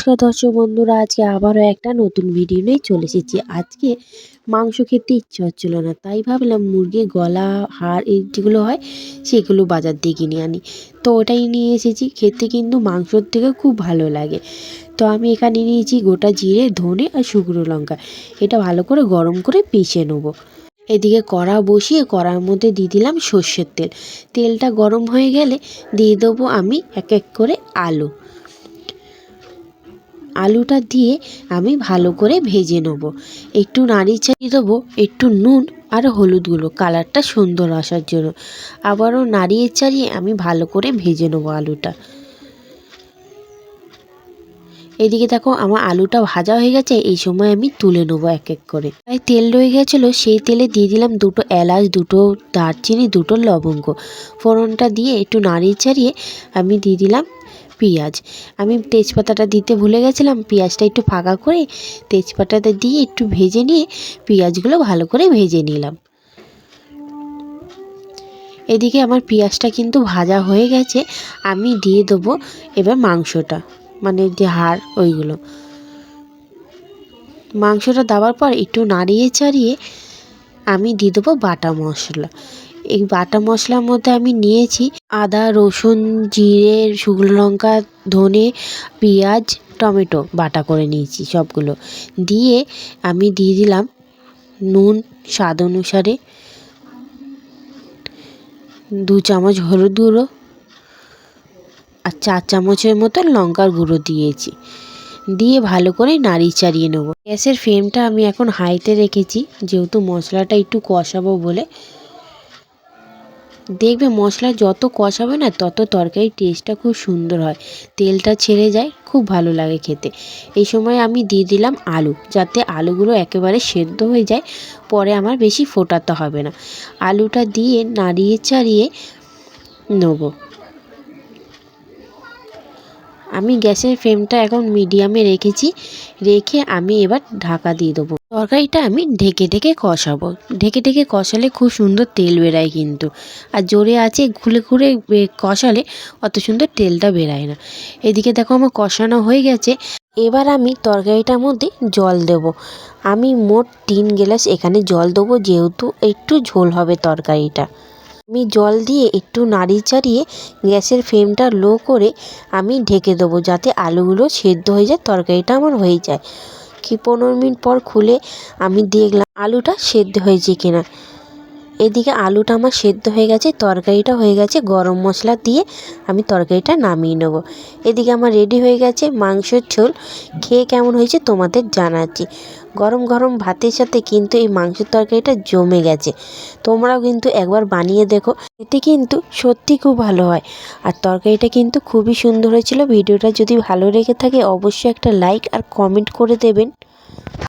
নমস্কার দর্শক বন্ধুরা, আজকে আবারও একটা নতুন ভিডিও নিয়ে চলে এসেছি। আজকে মাংস খেতে ইচ্ছে হচ্ছিল না, তাই ভাবলাম মুরগির গলা, হাড় এই যেগুলো হয়, সেগুলো বাজার দিয়ে কিনে আনি। তো ওটাই নিয়ে এসেছি, খেতে কিন্তু মাংসর থেকে খুব ভালো লাগে। তো আমি এখানে নিয়েছি গোটা জিরে, ধনে আর শুকনো লঙ্কা। এটা ভালো করে গরম করে পিষে নেব। এদিকে কড়া বসিয়ে কড়ার মধ্যে দিয়ে দিলাম সর্ষের তেল। তেলটা গরম হয়ে গেলে দিয়ে দেবো আমি এক এক করে আলু। আলুটা দিয়ে আমি ভালো করে ভেজে নেব। একটু নাড়ি চাড়িয়ে দেবো, একটু নুন আর হলুদ গুঁড়ো, কালারটা সুন্দর আসার জন্য। আবারও নাড়িয়ে চাড়িয়ে আমি ভালো করে ভেজে নেব আলুটা। এদিকে দেখো আমার আলুটা ভাজা হয়ে গেছে, এই সময় আমি তুলে নেব এক এক করে। তাই তেল রয়ে গেছিল, সেই তেলে দিয়ে দিলাম দুটো এলাচ, দুটো দারচিনি, দুটো লবঙ্গ। ফোড়নটা দিয়ে একটু নাড়িয়ে চাড়িয়ে আমি দিয়ে দিলাম পেঁয়াজ। আমি তেজপাতাটা দিতে ভুলে গেছিলাম, পেঁয়াজটা একটু ফাঁকা করে তেজপাতাটা দিয়ে একটু ভেজে নিয়ে পেঁয়াজগুলো ভালো করে ভেজে নিলাম। এদিকে আমার পেঁয়াজটা কিন্তু ভাজা হয়ে গেছে, আমি দিয়ে দেবো এবার মাংসটা মানে যে হাড় ওইগুলো। মাংসটা দেওয়ার পর একটু নাড়িয়ে চাড়িয়ে আমি দিয়ে দেবো বাটা মশলা। এই বাটা মশলার মধ্যে আমি নিয়েছি আদা, রসুন, জিরে, শুকনো লঙ্কা, ধনে, পেঁয়াজ, টমেটো বাটা করে নিয়েছি সবগুলো। দিয়ে আমি দিয়ে দিলাম নুন স্বাদ অনুসারে। দু চামচ হলুদ গুঁড়ো আর চার চামচের মতো লঙ্কার গুঁড়ো দিয়েছি। দিয়ে ভালো করে নাড়ি চাড়িয়ে নেব। গ্যাসের ফ্লেমটা আমি এখন হাইতে রেখেছি, যেহেতু মশলাটা একটু কষাবো বলে। দেখবে মশলা যত কষাবে না, তত তরকারির টেস্টটা খুব সুন্দর হয়। তেলটা ছেড়ে যায়, খুব ভালো লাগে খেতে। এই সময় আমি দিয়ে দিলাম আলু, যাতে আলুগুলো একেবারে সেদ্ধ হয়ে যায়, পরে আমার বেশি ফোটাতে হবে না। আলুটা দিয়ে নাড়িয়ে চাড়িয়ে নেব। আমি গ্যাসের ফ্লেমটা এখন মিডিয়ামে রেখেছি, রেখে আমি এবার ঢাকা দিয়ে দেবো। তরকারিটা আমি ঢেকে ঢেকে কষাবো। ঢেকে ঢেকে কষালে খুব সুন্দর তেল বেরায় কিন্তু। আর জোরে আছে ঘুরে ঘুরে কষালে অত সুন্দর তেলটা বেরায় না। এদিকে দেখো আমার কষানো হয়ে গেছে। এবার আমি তরকারিটার মধ্যে জল দেব। আমি মোট তিন গ্লাস এখানে জল দেবো, যেহেতু একটু ঝোল হবে তরকারিটা। আমি জল দিয়ে একটু নাড়ি চাড়িয়ে গ্যাসের ফ্লেমটা লো করে আমি ঢেকে দেবো যাতে আলুগুলো সেদ্ধ হয়ে যায়, তরকারিটা আমার হয়ে যায়। কি পনেরো মিনিট পর খুলে আমি দেখলাম আলুটা সেদ্ধ হয়েছে কিনা। এদিকে আলুটা আমার সেদ্ধ হয়ে গেছে, তরকারিটা হয়ে গেছে, গরম মশলা দিয়ে আমি তরকারিটা নামিয়ে নেব। এদিকে আমার রেডি হয়ে গেছে মাংসের ঝোল। খেয়ে কেমন হয়েছে তোমাদের জানাচ্ছি। গরম গরম ভাতের সাথে কিন্তু এই মাংসের তরকারিটা জমে গেছে। তোমরাও কিন্তু একবার বানিয়ে দেখো এতে কিন্তু সত্যি খুব ভালো হয়। আর তরকারিটা কিন্তু খুবই সুন্দর হয়েছিল। ভিডিওটা যদি ভালো লেগে থাকে অবশ্যই একটা লাইক আর কমেন্ট করে দেবেন।